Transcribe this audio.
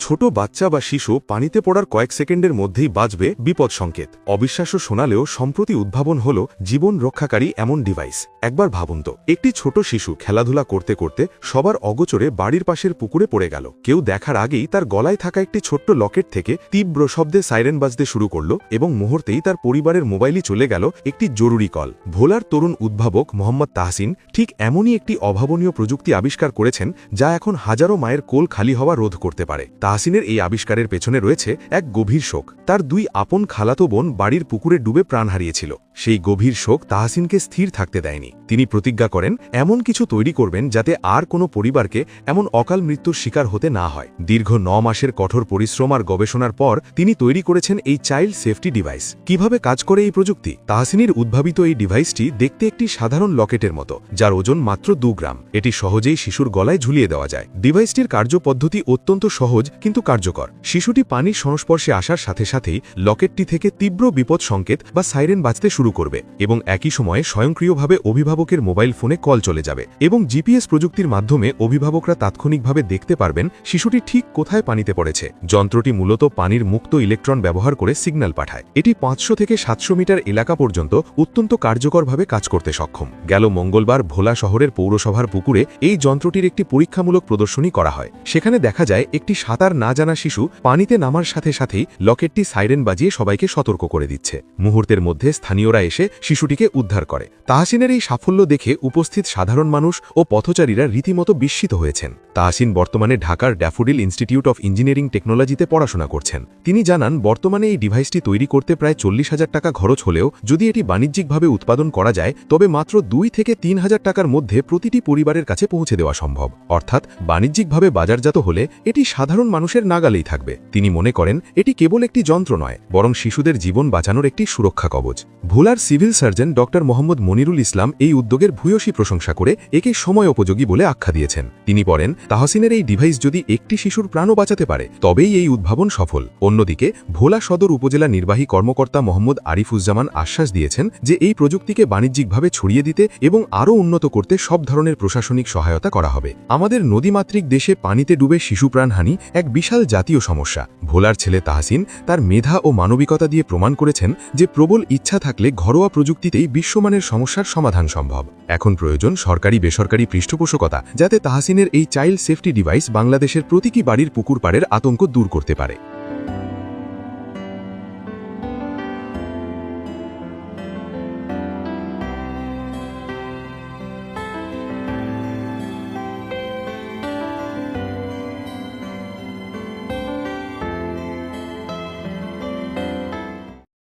ছোট বাচ্চা বা শিশু পানিতে পড়ার কয়েক সেকেন্ডের মধ্যেই বাজবে বিপদ সংকেত। অবিশ্বাস্য শোনালেও সম্প্রতি উদ্ভাবন হল জীবন রক্ষাকারী এমন ডিভাইস। একবার ভাবুন তো, একটি ছোট শিশু খেলাধুলা করতে করতে সবার অগোচরে বাড়ির পাশের পুকুরে পড়ে গেল। কেউ দেখার আগেই তার গলায় থাকা একটি ছোট্ট লকেট থেকে তীব্র শব্দে সাইরেন বাজতে শুরু করল এবং মুহূর্তেই তার পরিবারের মোবাইলই চলে গেল একটি জরুরি কল। ভোলার তরুণ উদ্ভাবক মোহাম্মদ তাহসিন ঠিক এমনই একটি অভাবনীয় প্রযুক্তি আবিষ্কার করেছেন যা এখন হাজারো মায়ের কোল খালি হওয়া রোধ করতে পারে। তাহসিনের এই আবিষ্কারের পেছনে রয়েছে এক গভীর শোক। তার দুই আপন খালাতো বোন বাড়ির পুকুরে ডুবে প্রাণ হারিয়েছিল। সেই গভীর শোক তাহসিনকে স্থির থাকতে দেয়নি। তিনি প্রতিজ্ঞা করেন, এমন কিছু তৈরি করবেন যাতে আর কোনো পরিবারকে এমন অকাল মৃত্যুর শিকার হতে না হয়। দীর্ঘ ন মাসের কঠোর পরিশ্রম আর গবেষণার পর তিনি তৈরি করেছেন এই চাইল্ড সেফটি ডিভাইস। কীভাবে কাজ করে এই প্রযুক্তি? তাহসিনের উদ্ভাবিত এই ডিভাইসটি দেখতে একটি সাধারণ লকেটের মতো, যার ওজন মাত্র দু গ্রাম। এটি সহজেই শিশুর গলায় ঝুলিয়ে দেওয়া যায়। ডিভাইসটির কার্যপদ্ধতি অত্যন্ত সহজ, কিন্তু কার্যকর। শিশুটি পানির সংস্পর্শে আসার সাথে সাথেই লকেটটি থেকে তীব্র বিপদ সংকেত বা সাইরেন বাজতে শুরু করবে এবং একই সময়ে স্বয়ংক্রিয়ভাবে অভিভাবকের মোবাইল ফোনে কল চলে যাবে এবং জিপিএস প্রযুক্তির মাধ্যমে অভিভাবকরা তাৎক্ষণিকভাবে দেখতে পারবেন শিশুটি ঠিক কোথায় পানিতে পড়েছে। যন্ত্রটি মূলত পানির মুক্ত ইলেকট্রন ব্যবহার করে সিগন্যাল পাঠায়। এটি পাঁচশো থেকে সাতশো মিটার এলাকা পর্যন্ত অত্যন্ত কার্যকরভাবে কাজ করতে সক্ষম। গেল মঙ্গলবার ভোলা শহরের পৌরসভার পুকুরে এই যন্ত্রটির একটি পরীক্ষামূলক প্রদর্শনী করা হয়। সেখানে দেখা যায় একটি সাঁতার না জানা শিশু পানিতে নামার সাথে সাথেই লকেটটি সাইরেন বাজিয়ে সবাইকে সতর্ক করে দিচ্ছে। মুহূর্তের মধ্যে স্থানীয়রা এসে শিশুটিকে উদ্ধার করে। তাহসিনের এই সাফল্য দেখে উপস্থিত সাধারণ মানুষ ও পথচারীরা রীতিমতো বিস্মিত হয়েছেন। তাহসিন বর্তমানে ঢাকার ড্যাফোডিল ইনস্টিটিউট অফ ইঞ্জিনিয়ারিং টেকনোলজিতে পড়াশোনা করছেন। তিনি জানান, বর্তমানে এই ডিভাইসটি তৈরি করতে প্রায় চল্লিশ হাজার টাকা খরচ হলেও যদি এটি বাণিজ্যিকভাবে উৎপাদন করা যায়, তবে মাত্র দুই থেকে তিন হাজার টাকার মধ্যে প্রতিটি পরিবারের কাছে পৌঁছে দেওয়া সম্ভব। অর্থাৎ বাণিজ্যিকভাবে বাজারজাত হলে এটি সাধারণ মানুষের নাগালেই থাকবে। তিনি মনে করেন, এটি কেবল একটি যন্ত্র নয়, বরং শিশুদের জীবন বাঁচানোর একটি সুরক্ষা কবচ। ভোলার সিভিল সার্জন ড মোহাম্মদ মনিরুল ইসলাম এই উদ্যোগের ভূয়সী প্রশংসা করে একে সময় উপযোগী বলে আখ্যা দিয়েছেন। তিনি বলেন, তাহসিনের এই ডিভাইস যদি একটি শিশুর প্রাণও বাঁচাতে পারে, তবেই এই উদ্ভাবন সফল। অন্যদিকে, ভোলা সদর উপজেলা নির্বাহী কর্মকর্তা মোহাম্মদ আরিফুজ্জামান আশ্বাস দিয়েছেন যে এই প্রযুক্তিকে বাণিজ্যিকভাবে ছড়িয়ে দিতে এবং আরও উন্নত করতে সব ধরনের প্রশাসনিক সহায়তা করা হবে। আমাদের নদীমাতৃক দেশে পানিতে ডুবে শিশু প্রাণহানি এক বিশাল জাতীয় সমস্যা। ভোলার ছেলে তাহসিন তার মেধা ও মানবিকতা দিয়ে প্রমাণ করেছেন যে প্রবল ইচ্ছা থাকলে ঘরোয়া প্রযুক্তিতেই বিশ্বমানের সমস্যার সমাধান সম্ভব। এখন প্রয়োজন সরকারি বেসরকারি পৃষ্ঠপোষকতা, যাতে তাহাসিনের এই চাইল্ড সেফটি ডিভাইস বাংলাদেশের প্রতিটি বাড়ির পুকুর পাড়ের আতঙ্ক দূর করতে পারে।